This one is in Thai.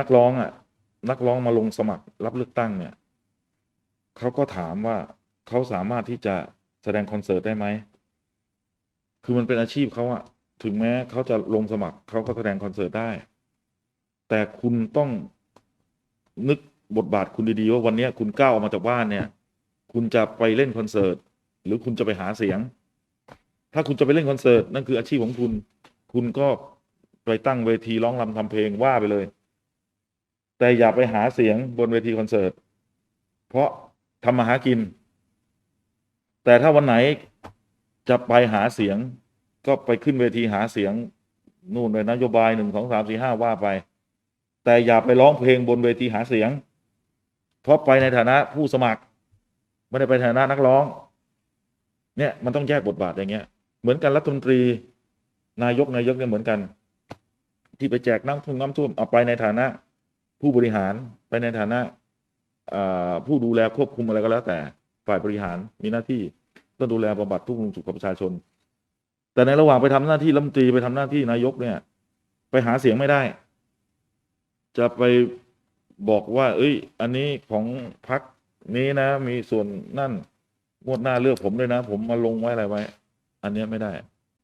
นักร้องอะ นักร้องมาลงสมัครรับเลือกตั้งเนี่ยเขาก็ถามว่าเขาสามารถที่จะแสดงคอนเสิร์ตได้ไหม คือมันเป็นอาชีพเขาอะถึงแม้เขาจะลงสมัครเขาก็แสดงคอนเสิร์ตได้ แต่คุณต้องนึกบทบาทคุณดีๆว่าวันนี้คุณก้าวออกมาจากบ้านเนี่ย คุณจะไปเล่นคอนเสิร์ตหรือคุณจะไปหาเสียง ถ้าคุณจะไปเล่นคอนเสิร์ตนั่นคืออาชีพของคุณ คุณก็ไปตั้งเวทีร้องรำทำเพลงว่าไปเลย แต่อย่าไปหาเสียงบนเวทีคอนเสิร์ต เพราะทำมาหากิน แต่ถ้าวันไหนจะไปหาเสียง ก็ไปขึ้นเวทีหาเสียง นู่นเลยนโยบายหนึ่งสองสามสี่ห้าว่าไป แต่อย่าไปร้องเพลงบนเวทีหาเสียง เพราะไปในฐานะผู้สมัคร ไม่ได้ไปในฐานะนักร้อง เนี่ยมันต้องแยกบทบาทอย่างเงี้ย เหมือนกันรัฐมนตรี นายกนายกเนี่ยเหมือนกัน ที่ไปแจกน้ำท่วมน้ำท่วมเอาไปในฐานะ ผู้บริหารไปในฐานะผู้ดูแลควบคุมอะไรก็แล้วแต่ฝ่ายบริหารมีหน้าที่ต้องดูแลบำบัดทุกข์สุขกับประชาชน แต่ในระหว่างไปทำหน้าที่รัฐมนตรีไปทำหน้าที่นายกเนี่ย ไปหาเสียงไม่ได้ จะไปบอกว่า เอ้ย อันนี้ของพรรคนี้นะ มีส่วนนั่นงวดหน้าเลือกผมด้วยนะ ผมมาลงไว้อะไรไว้ อันนี้ไม่ได้